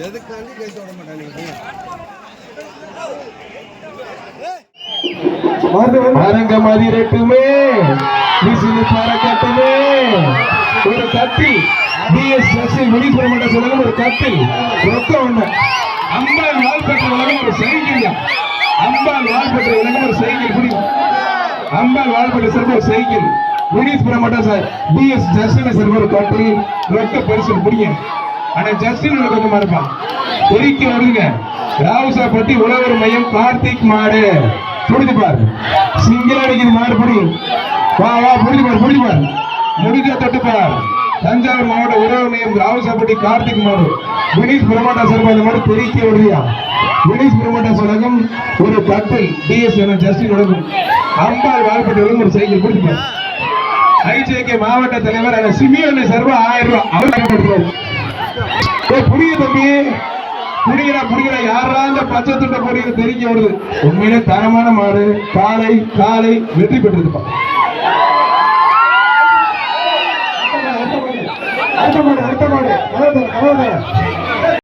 எதுக்காண்டி கை தொட மாட்டாங்க அரங்க மதிரட்டுமே விசிலு பறக்கட்டுமே. ஒரு சொல்லுங்க ஒரு கத்தில் ரொக்க ஒண்ணு. அம்பாள் வாழ் பெற்ற உலகம் ஒரு சைக்கிள் அம்பாள் வாழ் பெற்ற உலகம் ஒரு சைக்கிள். பிடிக்கும் அம்பாள் வாழ் பெற்ற சிறப்பு ஒரு சைக்கிள். வினீஸ்புர மட்டும் சார். டிஎஸ் ஜஸ்டின் சார் ஒரு கட்டில். ரொக்க பரிசு பிடிக்கும் ஆனா ஜஸ்டின் கொஞ்சமா இருப்பான் ஒதுக்கி வருங்க. ராவுசாப்பட்டி உழவர் மையம் கார்த்திக் மாடு. புரிஞ்சு பாரு. சிங்கிள் அடிக்குது மாடு புடி வா வா புரிஞ்சு பாரு புரிஞ்சு பாரு. முடிஞ்ச தொட்டு பார். தஞ்சாவூர் மாவட்ட உறவு மையம் ராவுசாப்பட்டி கார்த்திக் மாடு. வினீஷ் பிரமாட்டா சார் இந்த மாடு பெருக்கி வருதியா? வினீஷ் பிரமாட்டா சொல்லகம் ஒரு கட்டில் டிஎஸ் என ஜஸ்டின் உலகம் அம்பாள் வாழ்பட்டு ஒரு சைக்கிள். புரிஞ்சு பாரு. ஐஜேகே மாவட்ட தலைவர் அந்த சிமியோனை சர்வ ஆயிரம் ரூபாய் அவர் பயன்படுத்துறாரு ஏய், புரியுது யாரா இந்த பச்சை துண்டை போடுறது தெரிஞ்சு வருது உண்மையிலே தரமான மாடு. காலை காலை வெற்றி பெற்றிருப்பா. அடுத்த மாடு அடுத்த மாடு கலவரம்